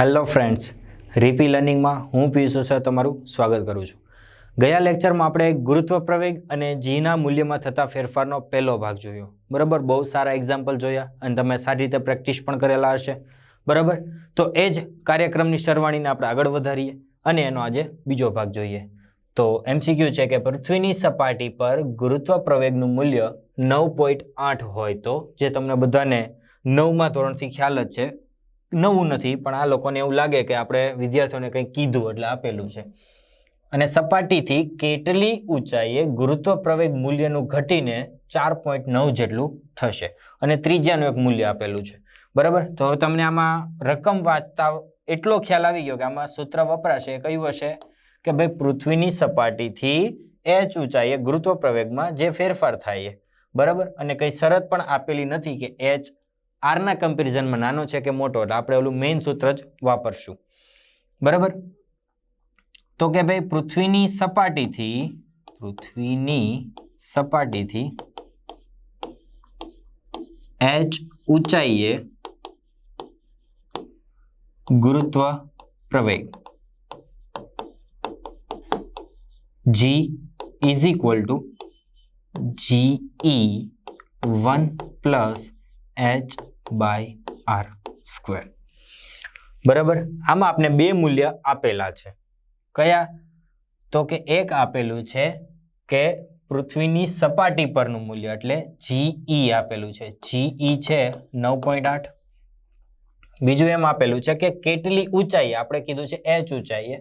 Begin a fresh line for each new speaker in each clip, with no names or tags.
Hello friends, રીપી લર્નિંગમાં હું પિયુષ ઓસા તમારું સ્વાગત કરું છું. ગયા લેક્ચરમાં આપણે ગુરુત્વ પ્રવેગ અને જીના મૂલ્યમાં થતા ફેરફારનો પહેલો ભાગ જોયો. બરાબર? બહુ સારા એક્ઝામ્પલ જોયા અને તમે સારી રીતે પ્રેક્ટિસ પણ કરેલા હશે. બરાબર? તો એ જ કાર્યક્રમની સરવાણીને આપણે આગળ વધારીએ અને એનો આજે બીજો ભાગ જોઈએ. તો એમસીક્યુ છે કે પૃથ્વીની સપાટી પર ગુરુત્વ પ્રવેગનું મૂલ્ય નવ પોઈન્ટ આઠ હોય તો, જે તમને બધાને નવમા ધોરણથી ખ્યાલ જ છે નવું નથી, પણ આ લોકોને એવું લાગે કે આપણે વિદ્યાર્થીઓને કંઈક કીધું એટલે આપેલું છે. અને સપાટીથી કેટલી ઊંચાઈએ ગુરુત્વ પ્રવેગ મૂલ્યનું ઘટીને ચાર પોઈન્ટ નવ જેટલું થશે અને ત્રીજાનું એક મૂલ્ય આપેલું છે. બરાબર? તો હવે તમને આમાં રકમ વાંચતા એટલો ખ્યાલ આવી ગયો કે આમાં સૂત્ર વપરાશે, એ કયું હશે? કે ભાઈ પૃથ્વીની સપાટીથી એચ ઊંચાઈએ ગુરુત્વ પ્રવેગમાં જે ફેરફાર થાય બરાબર? અને કંઈ શરત પણ આપેલી નથી કે એચ આરના કમ્પેરિઝનમાં નાનો છે કે મોટો, એટલે આપણે ઓલું મેઇન સૂત્ર જ વાપરશું. બરાબર? તો કે ભાઈ, પૃથ્વીની સપાટીથી પૃથ્વીની સપાટીથી એચ ઊંચાઈએ ગુરુત્વ પ્રવેગ. G is equal to g e one plus h by r square બરાબર? આમાં આપણે બે મૂલ્ય આપેલા છે. કયા? તો કે એક આપેલું છે કે પૃથ્વીની સપાટી પરનું મૂલ્ય, એટલે જીઈ આપેલું છે. જીઈ છે નવ પોઈન્ટ આઠ. બીજું એમ આપેલું છે કે કેટલી ઊંચાઈ, આપણે કીધું છે એચ ઊંચાઈએ,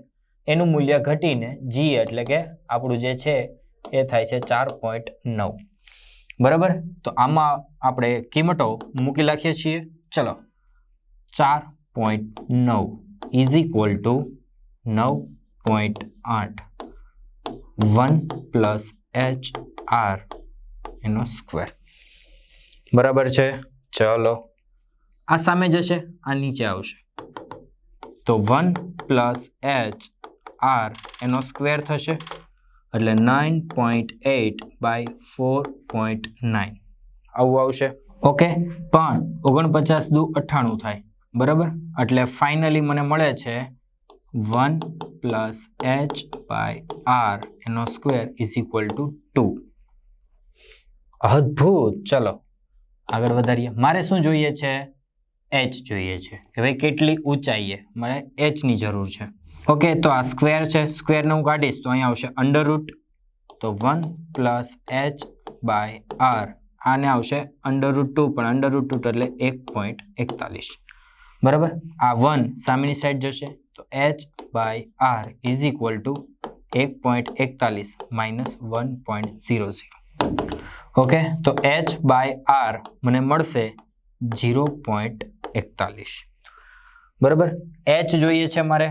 એનું મૂલ્ય ઘટીને જી એટલે કે આપણું જે છે એ થાય છે ચાર પોઈન્ટ નવ. બરાબર? તો આમાં આપણે કિંમતો મૂકી લખીએ છીએ. ચલો. ચાર પોઈન્ટ નવ ઇઝ ઇક્વલ ટુ નવ પોઈન્ટ આઠ. વન પ્લસ એચ આર એનો સ્ક્વેર. બરાબર છે? ચલો. આ સામે જશે, આ નીચે આવશે. તો વન પ્લસ એચ આર એનો સ્ક્વેર થશે. એટલે nine point eight by four point nine આવું આવશે. ઓકે પણ ઓગણપચાસ દુ અઠ્ઠાણું થાય. બરાબર? એટલે ફાઇનલી મને મળે છે one plus h by r એનો square is equal to two અદ્ભુત! ચલો, આગળ વધારીએ. મારે શું જોઈએ છે? એચ જોઈએ છે. કે ભાઈ કેટલી ઊંચાઈએ? મારે એચની જરૂર છે. ઓકે તો આ સ્ક્વેર છે. સ્ક્વેરને હું કાઢીશ, તો અહીંયા આવશે અંડર રૂટ તો one plus h by r આને આવશે અંડર રૂટ ટુ પણ અંડર રૂટ ટુ એટલે એક પોઈન્ટ એકતાલીસ. બરાબર? આ વન સામેની સાઈડ જશે. તો h by r is equal to એક પોઈન્ટ એકતાલીસ minus one point zero zero okay તો એચ બાય આર મને મળશે ઝીરો પોઈન્ટ એકતાલીસ. બરાબર? એચ જોઈએ છે મારે.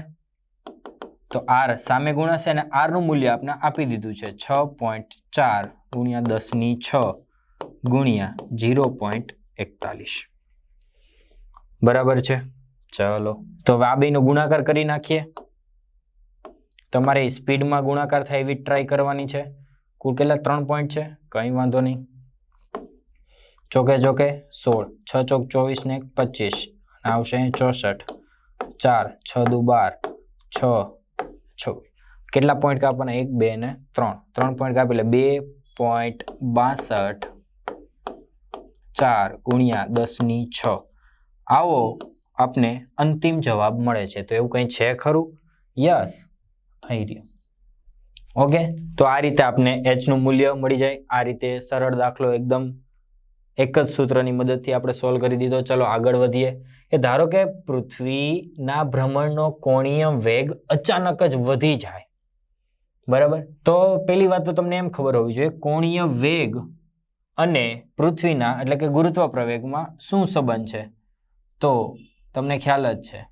તો આર સામે ગુણાશે અને આરનું મૂલ્ય આપણે આપી દીધું છે છ પોઈન્ટ ચાર ગુણ્યા દસની છ ગુણ્યા ઝીરો પોઈન્ટ એકતાલીસ. બરાબર છે? ચલો. તો હવે ગુણાકાર કરી નાખીએ. તમારે સ્પીડમાં ગુણાકાર થાય એવી ટ્રાય કરવાની છે. કુલ કેટલા? ત્રણ પોઈન્ટ છે? કંઈ વાંધો નહીં. ચોકે ચોકે સોળ, છ ચોક ચોવીસ ને પચીસ, અને આવશે ચોસઠ, ચાર, છ દુ બાર છ. છવ્વીસ કેટલા પોઈન્ટ કાપવાના? એક, બે ને ત્રણ. ત્રણ પોઈન્ટ કાપી એટલે બે પોઈન્ટ બાસઠ ચાર ગુણ્યા દસની છ. આવો આપને અંતિમ જવાબ મળે છે. તો એવું કંઈ છે ખરું? યસ. અહીં રહ્યું. ઓકે? તો આ રીતે આપને એચનું મૂલ્ય મળી જાય. આ રીતે સરળ દાખલો એકદમ એક જ સૂત્રની મદદથી આપણે સોલ્વ કરી દીધો. ચલો આગળ વધીએ. એ ધારો કે પૃથ્વીના ભ્રમણનો કોણીય વેગ અચાનક જ વધી જાય. બરાબર? તો પહેલી વાત તો તમને એમ ખબર હોવી જોઈએ, કોણીય વેગ અને પૃથ્વીના એટલે કે ગુરુત્વ પ્રવેગમાં શું સંબંધ છે? તો તમને ખ્યાલ જ છે.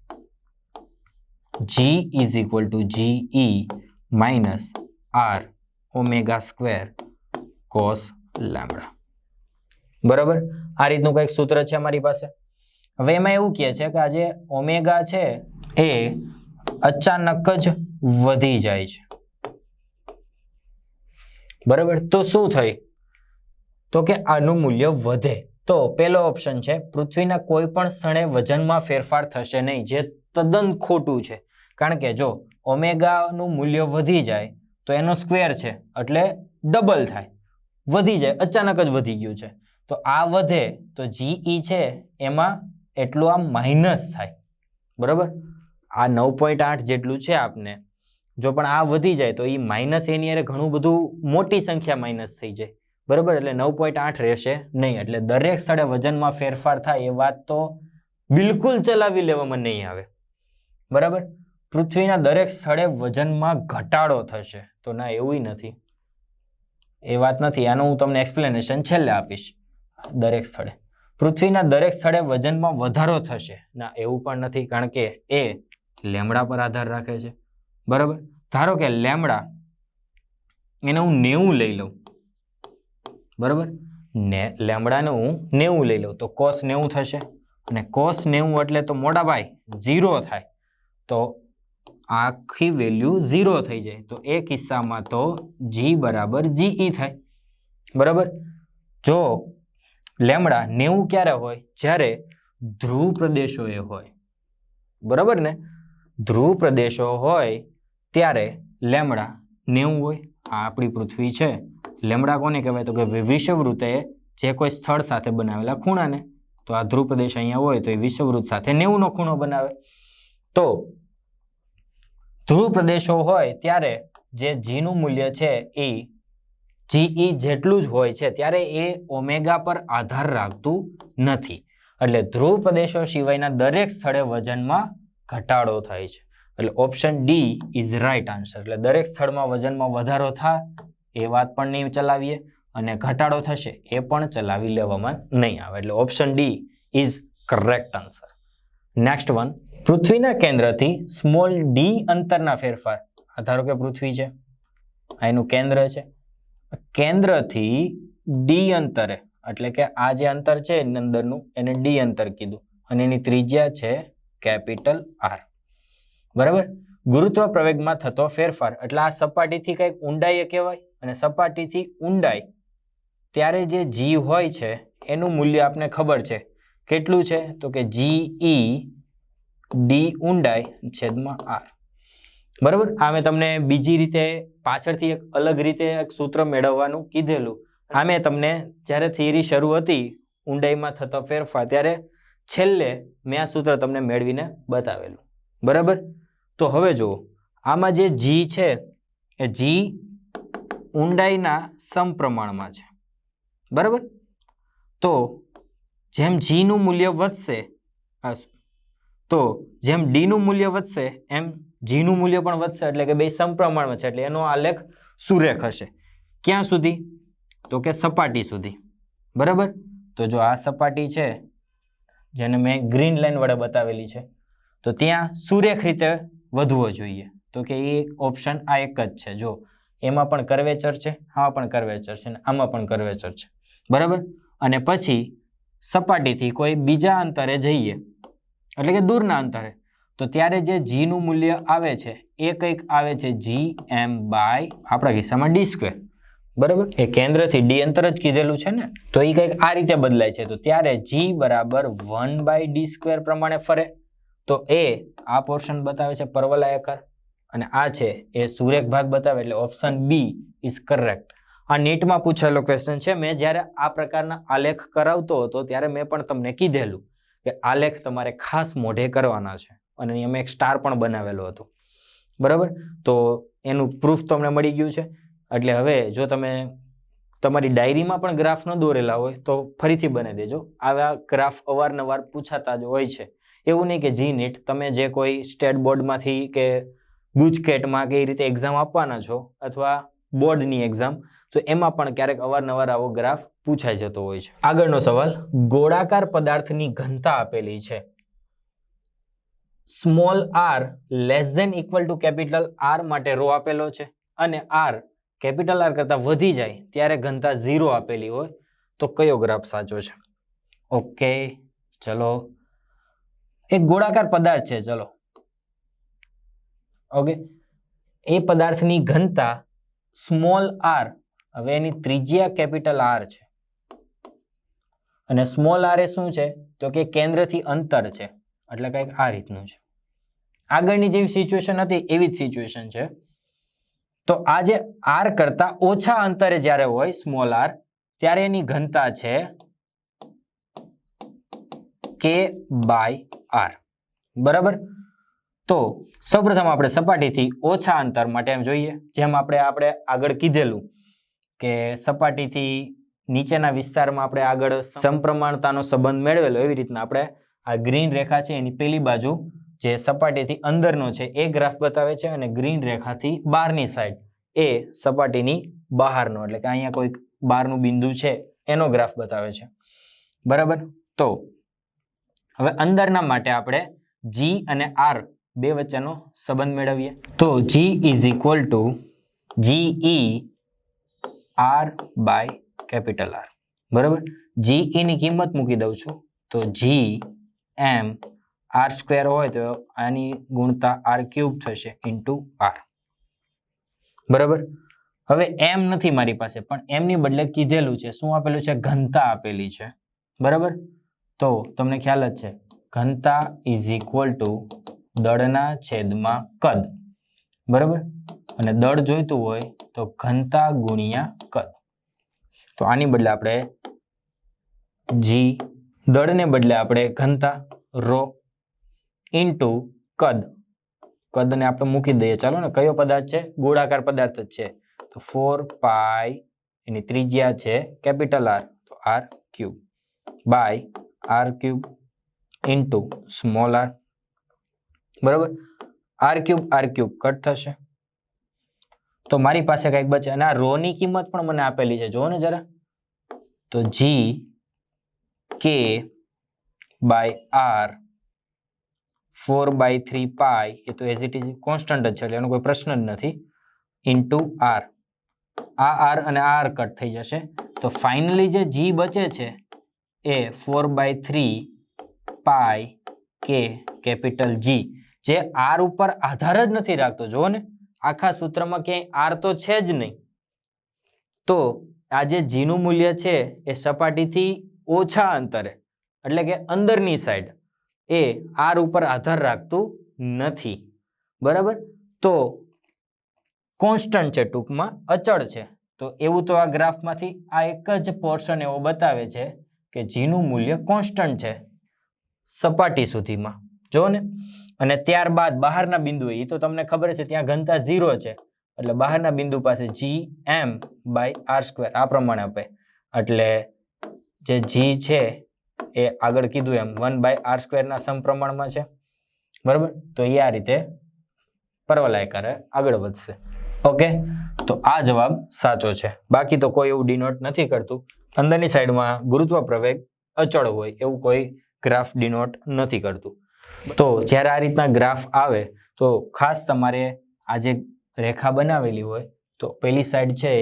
G is equal to g e minus r omega square cos lambda બરાબર? આ રીતનું કંઈક સૂત્ર છે અમારી પાસે. હવે એમાં એવું કહે છે કે આ જે ઓમેગા છે એ અચાનક જ વધી જાય છે. બરાબર? તો શું થઈ? તો કે આનું મૂલ્ય વધે. તો પેલો ઓપ્શન છે, પૃથ્વીના કોઈ પણ ક્ષણે વજનમાં ફેરફાર થશે નહીં, જે તદ્દન ખોટું છે. કારણ કે જો ઓમેગાનું મૂલ્ય વધી જાય, તો એનો સ્ક્વેર છે, એટલે ડબલ થાય. વધી જાય, અચાનક જ વધી ગયું છે. તો આ વધે તો જીઈ છે, એમાં એટલું આમ માઇનસ થાય. બરાબર? આ નવ પોઈન્ટ આઠ જેટલું છે આપને. જો પણ આ વધી જાય તો એ માઇનસ એની અરે ઘણું બધું મોટી સંખ્યા માઇનસ થઈ જાય. બરાબર? એટલે નવ પોઈન્ટ આઠ રહેશે નહીં. એટલે દરેક સ્થળે વજનમાં ફેરફાર થાય એ વાત તો બિલકુલ ચલાવી લેવામાં નહીં આવે. બરાબર? પૃથ્વીના દરેક સ્થળે વજનમાં ઘટાડો થશે. તો ના, એવું નથી. એ વાત નથી. આનું હું તમને એક્સપ્લેનેશન છેલ્લે આપીશ. દરેક સ્થળે. પૃથ્વીના દરેક સ્થળે વજનમાં વધારો થશે. ના, એવું પણ નથી, કારણ કે એ લેમડા પર આધાર રાખે છે. બરાબર? ધારો કે લેમડા, એને હું નેવું લઈ લઉં. બરાબર? ને, લેમડાને હું નેવું લઈ લઉં, તો કોસ નેવું થશે. અને કોસ નેવું એટલે તો મોટા ભાઈ, ઝીરો થાય. તો આખી વેલ્યુ ઝીરો થઈ જાય. તો એ કિસ્સામાં તો જી બરાબર જીઈ થાય. બરાબર? જો લેમડા નેવું ક્યારે હોય? જ્યારે ધ્રુવ પ્રદેશો એ હોય. બરાબર ને? ધ્રુવ પ્રદેશો હોય ત્યારે લેમડા નેવું હોય. આ આપણી પૃથ્વી છે. લેમડા કોને કહેવાય? તો કે વિષવવૃત્તે જે કોઈ સ્થળ સાથે બનાવેલા ખૂણાને. તો આ ધ્રુવ પ્રદેશ અહીંયા હોય તો એ વિષવવૃત્ત સાથે નેવુંનો ખૂણો બનાવે. તો ધ્રુવ પ્રદેશો હોય ત્યારે જે જીનું મૂલ્ય છે એ જીઈ જેટલું જ હોય છે, ત્યારે એ ઓમેગા પર આધાર રાખતું નથી. એટલે ધ્રુવ પ્રદેશો સિવાયના દરેક સ્થળે વજનમાં ઘટાડો થાય છે. એટલે option D is right answer એટલે દરેક સ્થળમાં વજનમાં વધારો થાય, એ વાત પણ નહીં ચલાવીએ. અને ઘટાડો થશે, એ પણ ચલાવી લેવામાં નહીં આવે. એટલે option D is correct answer next one પૃથ્વીના કેન્દ્રથી સ્મોલ ડી અંતરના ફેરફાર. ધારો કે પૃથ્વી છે. એનું કેન્દ્ર છે. કેન્દ્રથી ડી અંતરે, એટલે કે આ જે અંતર છે એની અંદરનું, એને ડી અંતર કીધું. અને એની ત્રિજ્યા છે કેપિટલ આર બરાબર? ગુરુત્વ પ્રવેગમાં થતો ફેરફાર, એટલે આ સપાટીથી કંઈક ઊંડાઈએ કહેવાય, અને સપાટીથી ઊંડાઈ ત્યારે જે જી હોય છે, એનું મૂલ્ય આપને ખબર છે. કેટલું છે? તો કે જી ઈ ડી ઊંડાઈ છેદમાં આર બરાબર? આ મેં તમને બીજી રીતે પાછળથી એક અલગ રીતે એક સૂત્ર મેળવવાનું કીધેલું. આ મેં તમને જ્યારે થિયરી શરૂ હતી, ઊંડાઈમાં થતો ફેરફાર, ત્યારે છેલ્લે મેં આ સૂત્ર તમને મેળવીને બતાવેલું. બરાબર? તો હવે જુઓ. આમાં જે જી છે, એ જી ઊંડાઈના સમપ્રમાણમાં છે. બરાબર? તો જેમ જીનું મૂલ્ય વધશે તો જેમ ડીનું મૂલ્ય વધશે, એમ જીનું મૂલ્ય પણ વધશે એટલે કે બે સમપ્રમાણમાં છે એટલે એનો આલેખ સુરેખ હશે. ક્યાં સુધી? તો કે સપાટી સુધી. બરાબર? તો જો આ સપાટી છે જેને મેં ગ્રીન લાઇન વડે બતાવેલી છે તો ત્યાં સુરેખ રીતે વધવો જોઈએ. તો કે એ ઓપ્શન આ એક જ છે. જો એમાં પણ કર્વેચર છે આમાં પણ કર્વેચર છે અને આમાં પણ કર્વેચર છે. બરાબર? અને પછી સપાટીથી કોઈ બીજા અંતરે જઈએ. એટલે કે દૂરના અંતરે. તો ત્યારે જે જીનું મૂલ્ય આવે છે, એ કંઈક આવે છે જી એમ બાય આપણા કિસ્સામાં ડી સ્ક્વેર બરાબર? એ કેન્દ્રથી ડી અંતર જ કીધેલું છે ને? તો એ કંઈક આ રીતે બદલાય છે. તો ત્યારે જી બરાબર વન બાય ડી સ્ક્વેર પ્રમાણે ફરે. તો એ આ પોર્શન બતાવે છે પરવલયાકાર. અને આ છે એ સુરેખ ભાગ બતાવે એટલે ઓપ્શન બી ઇઝ કરેક્ટ આ નીટમાં પૂછેલો ક્વેશ્ચન છે. મેં જ્યારે આ પ્રકારના આલેખ કરાવતો હતો ત્યારે મેં પણ તમને કીધેલું કે આલેખ તમારે ખાસ મોઢે કરવાના છે. અને અમે એક સ્ટાર પણ બનાવેલો હતો. બરાબર? તો એનું પ્રૂફ તમને મળી ગયું છે. એટલે હવે જો તમે તમારી ડાયરીમાં પણ ગ્રાફ ન દોરેલા હોય તો ફરીથી બનાવી દેજો. આવા ગ્રાફ અવારનવાર પૂછાતા જ હોય છે. એવું નહીં કે જી નીટ, તમે જે કોઈ સ્ટેટ બોર્ડમાંથી કે ગુજકેટમાં કે એ રીતે એક્ઝામ આપવાના છો અથવા બોર્ડની એક્ઝામ તો એમાં પણ ક્યારેક અવારનવાર આવો ગ્રાફ પૂછાઈ જતો હોય છે. આગળનો સવાલ, ગોળાકાર પદાર્થની ઘનતા આપેલી છે. Small r less than equal to capital r માટે રો આપેલો છે અને આર કેપિટલ આર કરતાં વધી જાય ત્યારે ઘનતા ઝીરો આપેલી હોય તો કયો ગ્રાફ સાચો છે? ઓકે ચલો. એક ગોળાકાર પદાર્થ છે, ચલો. ઓકે એ પદાર્થની ઘનતા સ્મોલ આર હવે એની ત્રિજ્યા કેપિટલ આર છે. અને સ્મોલ આર એ શું છે? તો કે કેન્દ્રથી અંતર છે. એટલે કંઈક આ રીતનું છે. આગળની જેવી સિચ્યુએશન હતી એવી જ સિચ્યુએશન છે. તો આ જે આર કરતા ઓછા અંતરે જ્યારે હોય સ્મોલ આર ત્યારે એની ઘનતા છે કે બાય આર બરાબર? તો સૌપ્રથમ આપણે સપાટીથી ઓછા અંતર માટે એમ જોઈએ. જેમ આપણે આપણે આગળ કીધેલું કે સપાટીથી નીચેના વિસ્તારમાં આપણે આગળ સમપ્રમાણતાનો સંબંધ મેળવેલો એવી રીતના આપણે આ ગ્રીન રેખા છે, એની પેલી બાજુ જે સપાટીથી અંદરનો છે, એ ગ્રાફ બતાવે છે અને ગ્રીન રેખાથી બહારની સાઈડ એ સપાટીની બહારનો, એટલે કે અહીંયા કોઈક બહારનું બિંદુ છે, એનો ગ્રાફ બતાવે છે. બરાબર? તો હવે અંદરના માટે આપણે જી અને આર બે વચ્ચેનો સંબંધ મેળવીએ. તો g is equal to g e r by capital r બરાબર? જી ઈની કિંમત મૂકી દઉં છું. તો જી એમ આર સ્ક્વેર હોય તો આની ગુણતા આર ક્યુબ થશે ઇન્ટુ આર બરાબર? હવે એમ નથી મારી પાસે, પણ એમની બદલે કીધેલું છે. શું આપેલું છે? ઘનતા આપેલી છે. બરાબર? તો તમને ખ્યાલ જ છે. ઘનતા ઇઝ ઇક્વલ ટુ દળના છેદમાં કદ. બરાબર? અને દળ જોઈતું હોય તો ઘનતા ગુણ્યા કદ. તો આની બદલે આપણે જી દળને બદલે આપણે ઘનતા, રો, ઇન્ટુ કદ. કદને આપણે મૂકી દઈએ. ચાલો ને, કયો પદાર્થ છે? ગોળાકાર પદાર્થ જ છે. તો ફોર પાઈ, એની ત્રિજ્યા છે કેપિટલ આર તો r cube. By r cube into small r બરાબર? R cube r cube. Cut થશે. તો મારી પાસે કંઈક બચે. અને આ રોની કિંમત પણ મને આપેલી છે. જુઓ ને જરા. તો જી કે by R four by three pi એ તો એઝ ઇટ ઇઝ કોન્સ્ટન્ટ જ છે, એટલે એનો કોઈ પ્રશ્ન જ નથી ઇન્ટુ આર આ આર અને આર કટ થઈ જશે. તો ફાઇનલી જે જી બચે છે, એ ફોર બાય થ્રી પાય કે કેપિટલ જી જે આર ઉપર આધાર જ નથી રાખતો, જુઓ ને, આખા સૂત્રમાં ક્યાંય આર તો છે જ નહીં. તો આ જે જીનું મૂલ્ય છે, એ સપાટીથી ઓછા અંતરે, એટલે કે અંદરની સાઈડ એ આર ઉપર આધાર રાખતું નથી. બરાબર? તો કોન્સ્ટન્ટ છે ટૂંકમાં, અચળ છે. તો એવું તો આ ગ્રાફમાંથી આ એક જ પોર્શન એવો બતાવે છે કે જીનું મૂલ્ય કોન્સ્ટન્ટ છે સપાટી સુધીમાં. જો ને? અને ત્યારબાદ બહારના બિંદુ એ તો તમને ખબર છે ત્યાં ઘનતા ઝીરો છે, એટલે બહારના બિંદુ પાસે g m by r square આ પ્રમાણે આપે. એટલે જે જી છે, એ આગળ કીધું એમ વન બાય આર સ્ક્વેરના સમપ્રમાણમાં છે. બરાબર? તો એ આ રીતે પરવલાયકારે આગળ વધશે. ઓકે? તો આ જવાબ સાચો છે. બાકી તો કોઈ એવું ડિનોટ નથી કરતું. અંદરની સાઈડમાં ગુરુત્વ પ્રવેગ અચળ હોય એવું કોઈ ગ્રાફ ડિનોટ નથી કરતું. તો જ્યારે આ રીતના ગ્રાફ આવે, તો ખાસ તમારે આ જે રેખા બનાવેલી હોય તો પેલી સાઈડ છે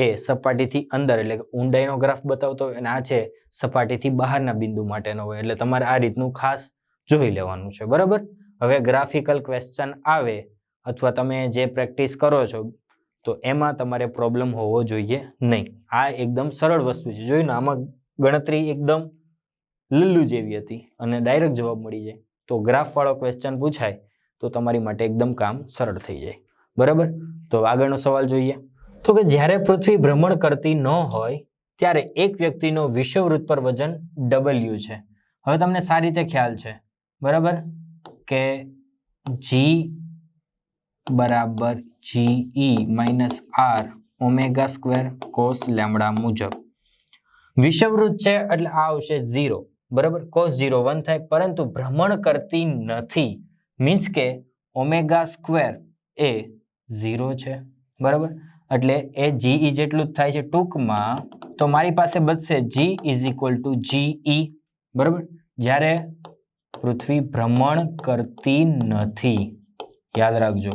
એ સપાટીથી અંદર, એટલે ઊંડાઈનો ગ્રાફ બતાવતો હોય અને આ છે સપાટીથી બહારના બિંદુ માટેનો હોય, એટલે તમારે આ રીતનું ખાસ જોઈ લેવાનું છે, બરાબર? હવે ગ્રાફિકલ ક્વેશ્ચન આવે અથવા તમે જે પ્રેક્ટિસ કરો છો, તો એમાં તમારે પ્રોબ્લેમ હોવો જોઈએ નહીં. આ એકદમ સરળ વસ્તુ છે. જોયું ને, આમાં ગણતરી એકદમ લીલું જેવી હતી અને ડાયરેક્ટ જવાબ મળી જાય. તો ગ્રાફવાળો ક્વેશ્ચન પૂછાય તો તમારી માટે એકદમ કામ સરળ થઈ જાય. બરાબર? તો આગળનો સવાલ જોઈએ. તો કે જ્યારે પૃથ્વી ભ્રમણ કરતી ન હોય, ત્યારે એક વ્યક્તિનો વિષવવૃત્ત પર વજન ડબલ્યુ છે. હવે તમને સારી રીતે ખ્યાલ છે. બરાબર? કે જી બરાબર G E minus R omega square cos lambda મુજબ. વિષવવૃત્ત છે એટલે આ આવશે ઝીરો બરાબર? કોસ ઝીરો વન થાય, પરંતુ ભ્રમણ કરતી નથી. મીન્સ કે ઓમેગા સ્ક્વેર એ ઝીરો છે. બરાબર? એટલે એ જીઈ જેટલું જ થાય છે ટૂંકમાં, તો મારી પાસે બચશે g is equal to g e બરાબર? જ્યારે પૃથ્વી ભ્રમણ કરતી નથી. યાદ રાખજો.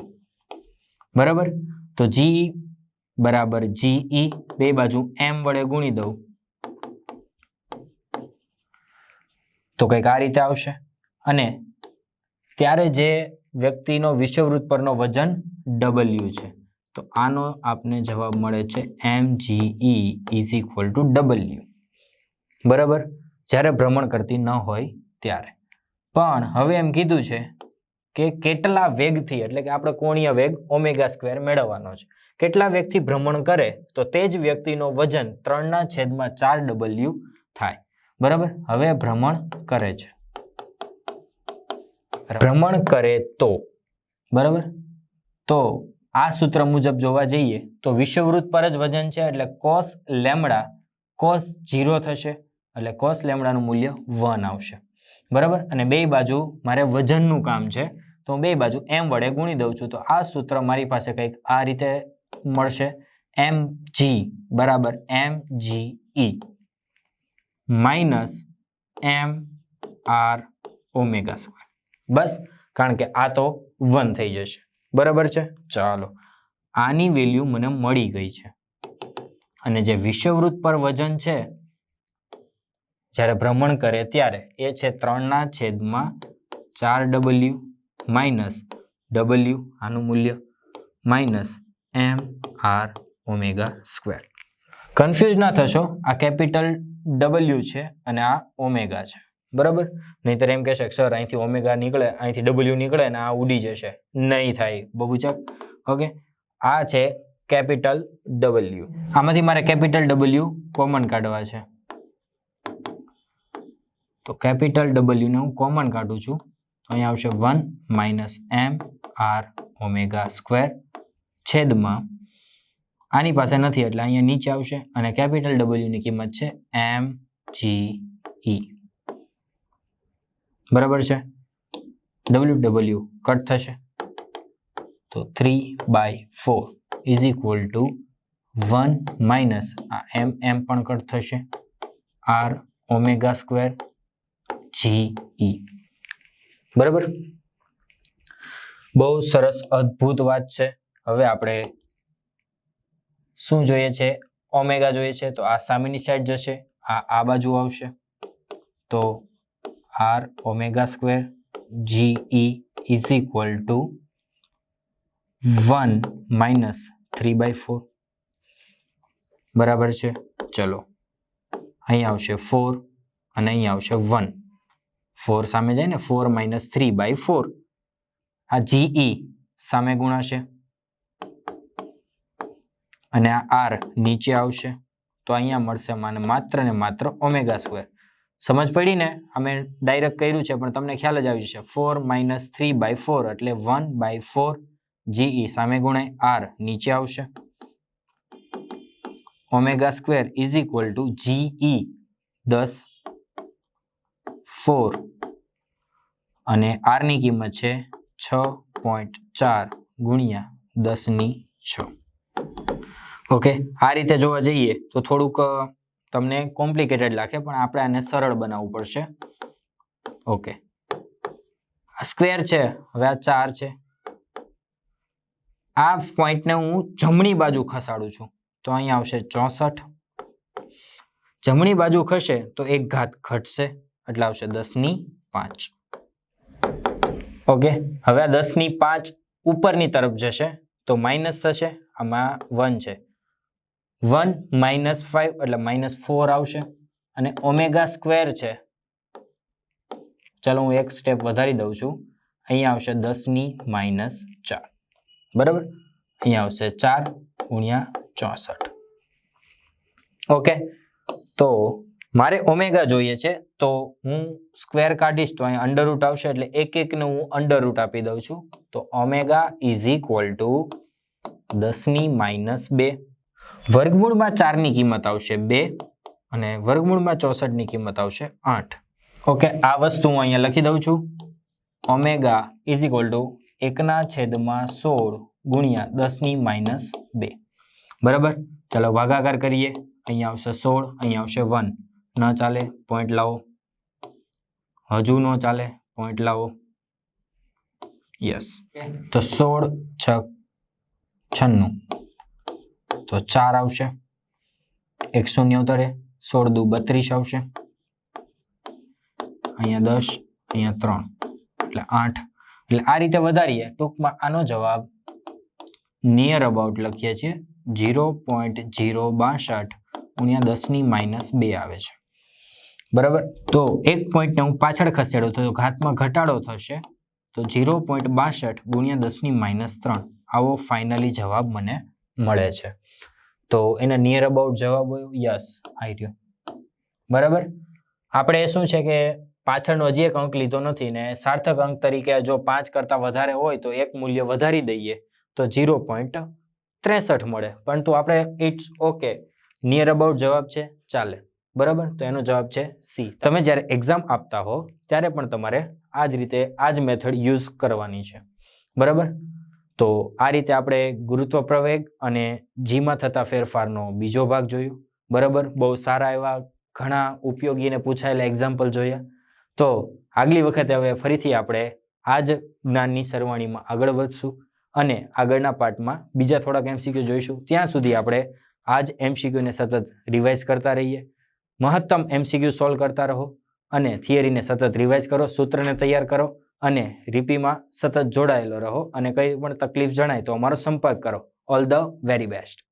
બરાબર? તો જીઈ બરાબર જીઈ બે બાજુ એમ વડે ગુણી દઉં. તો કંઈક આ રીતે આવશે. અને ત્યારે જે વ્યક્તિનો વિષવવૃત્ત પરનો વજન ડબલ્યુ છે. તો આનો આપને જવાબ મળે છે m g e is equal to W બરાબર? જ્યારે ભ્રમણ કરતી ન હોય ત્યારે. પણ હવે એમ કીધું છે કે કેટલા વેગથી, એટલે કે આપણે કોણીય વેગ ઓમેગા સ્ક્વેર મેળવવાનો છે. કેટલા વેગથી ભ્રમણ કરે તો તે જ વ્યક્તિનો વજન ત્રણના છેદમાં ચાર ડબલ્યુ થાય. બરાબર? હવે ભ્રમણ કરે છે. ભ્રમણ કરે તો. બરાબર? તો આ સૂત્ર મુજબ જોવા જઈએ તો વિષુવવૃત્ત પર જ વજન છે, એટલે કોસ લેમડા કોસ ઝીરો થશે, એટલે કોસ લેમડાનું મૂલ્ય વન આવશે. બરાબર? અને બે બાજુ મારે વજનનું કામ છે, તો હું બે બાજુ એમ વડે ગુણી દઉં છું, તો આ સૂત્ર મારી પાસે કંઈક આ રીતે મળશે એમ જી બરાબર m g e minus m R omega square બસ, કારણ કે આ તો વન થઈ જશે. બરાબર છે? ચાલો. આની વેલ્યુ મને મળી ગઈ છે. અને જે વિષુવવૃત્ત પર વજન છે, જ્યારે ભ્રમણ કરે ત્યારે એ છે ત્રણના છેદમાં ચાર ડબલ્યુ માઇનસ ડબલ્યુ આનું મૂલ્ય minus m R omega square confuse ના થશો. આ કેપિટલ ડબલ્યુ છે અને આ ઓમેગા છે. બરાબર? નહીતર એમ કહેશે સર, અહીંથી ઓમેગા નીકળે, અહીંથી ડબલ્યુ નીકળે ને આ ઉડી જશે. નહીં થાય. બબુચક ઓકે? આ છે કેપિટલ ડબલ્યુ આમાંથી મારે કેપિટલ ડબલ્યુ કોમન કાઢવા છે. તો કેપિટલ ડબલ્યુને હું કોમન કાઢું છું. તો અહીંયા આવશે one minus m R omega square છેદમાં આની પાસે નથી એટલે અહીંયા નીચે આવશે અને કેપિટલ ડબલ્યુની કિંમત છે એમ જી ઈ બરાબર છે? ડબલ્યુ ડબલ્યુ કટ થશે. તો three by four is equal to one minus આ એમ એમ પણ કટ થશે. R omega square g e બરાબર? બહુ સરસ અદ્ભુત વાત છે. હવે આપણે શું જોઈએ છે? ઓમેગા જોઈએ છે. તો આ સામેની સાઈડ જશે. આ આ બાજુ આવશે. તો R omega square g e is equal to one minus three by four બરાબર છે? ચલો. અહીં આવશે ફોર અને અહીં આવશે વન ફોર સામે જાય ને four minus three by four આ જીઈ સામે ગુણાશે. અને આ આર નીચે આવશે. તો અહીંયા મળશે મને માત્ર ને માત્ર ઓમેગા સ્ક્વેર સમજ પડી ને? અમે ડાયરેક્ટ કર્યું છે, પણ તમને ખ્યાલ જ આવી જશે. Four minus three by four એટલે one by four g e સામે ગુણાય આર નીચે આવશે. Omega square is equal to g e દસ ફોર અને આરની કિંમત છે છ પોઈન્ટ ચાર ગુણ્યા દસની છ. ઓકે આ રીતે જોવા જઈએ તો થોડુંક તમને કોમ્પ્લિકેટેડ લાગે, પણ આપણે આને સરળ બનાવવું પડશે. ઓકે સ્ક્વેર છે, હવે આ ચાર છે. આ પોઈન્ટને હું જમણી બાજુ ખસાડું છું. તો અહીંયા આવશે ચોસઠ. જમણી બાજુ ખસે, તો એક ઘાત ઘટશે, એટલે આવશે દસની પાંચ. ઓકે હવે આ દસની પાંચ ઉપરની તરફ જશે, તો માઇનસ થશે, આમાં વન છે. વન માઇનસ ફાઈવ એટલે માઇનસ ફોર આવશે અને ઓમેગા સ્ક્વેર છે. ચાલો હું એક સ્ટેપ વધારી દઉં છું. અહીંયા આવશે દસની માઇનસ ચાર. બરાબર? અહીંયા આવશે ચાર ગુણ્યા ચોસઠ. ઓકે? તો મારે ઓમેગા જોઈએ છે. તો હું સ્ક્વેર કાઢીશ તો અહીંયા અંડર રૂટ આવશે એટલે એક એકને હું અંડર રૂટ આપી દઉં છું. તો ઓમેગા ઇઝ ઇક્વલ ટુ દસની માઇનસ બે. વર્ગમૂળમાં ચારની કિંમત આવશે બે અને વર્ગમૂળમાં ચોસઠની કિંમત આવશે આઠ. ઓકે આ વસ્તુ હું અહીંયા લખી દઉં છું. ઓમેગા ઇઝ ઇક્વલ ટુ એકના છેદમાં સોળ ગુણ્યા દસની માઇનસ બે. બરાબર? ચાલો ભાગાકાર કરીએ. અહીંયા આવશે સોળ અહીંયા આવશે વન. ન ચાલે પોઈન્ટ લાવો. હજુ ન ચાલે પોઈન્ટ લાવો. યસ તો સોળ છ છન્નું. તો ચાર આવશે. એકસો શૂન્ય ઉતરે સોળ દુ બત્રીસ આવશે. અહીંયા દસ, અહીંયા ત્રણ, એટલે આઠ. એટલે આ રીતે વધારીએ, ટૂંકમાં આનો જવાબ નિયર અબાઉટ લખીએ છીએ જીરો પોઈન્ટ જીરો બાસઠ ગુણ્યા દસની માઇનસ બે આવે છે. બરાબર? તો એક પોઈન્ટને હું પાછળ ખસેડું, તો ઘાતમાં ઘટાડો થશે, તો ઝીરો પોઈન્ટ બાસઠ ગુણ્યા દસની માઇનસ ત્રણ. આવો ફાઇનલી જવાબ મને મળે છે. તો એના નિયર અબાઉટ જવાબ યસ આઈ રહ્યો. બરાબર? આપણે શું છે કે પાછળનો હજી એક અંક લીધો નથી ને સાર્થક અંક તરીકે જો પાંચ કરતાં વધારે હોય તો એક મૂલ્ય વધારી દઈએ તો ઝીરો પોઈન્ટ ત્રેસઠ મળે. પરંતુ આપણે ઇટ્સ ઓકે નિયર અબાઉટ જવાબ છે, ચાલે. બરાબર? તો એનો જવાબ છે સી તમે જ્યારે એક્ઝામ આપતા હો, ત્યારે પણ તમારે આ જ રીતે આ જ મેથડ યુઝ કરવાની છે. બરાબર? તો આ રીતે આપણે ગુરુત્વ પ્રવેગ અને જીમાં થતા ફેરફારનો બીજો ભાગ જોયો. બરાબર? બહુ સારા એવા ઘણા ઉપયોગી અને પૂછાયેલા એક્ઝામ્પલ જોયા. તો આગલી વખતે હવે ફરીથી આપણે આ જ જ્ઞાનની સરવાણીમાં આગળ વધશું અને આગળના પાર્ટમાં બીજા થોડાક એમસીક્યુ જોઈશું. ત્યાં સુધી આપણે આ જ એમસીક્યુને સતત રિવાઇઝ કરતા રહીએ. મહત્તમ એમસીક્યુ સોલ્વ કરતા રહો અને થિયરીને સતત રિવાઇઝ કરો, સૂત્રને તૈયાર કરો. અને રીપીમાં સતત જોડાયેલો રહો અને કંઈ પણ તકલીફ જણાય તો અમારો સંપર્ક કરો. All the very best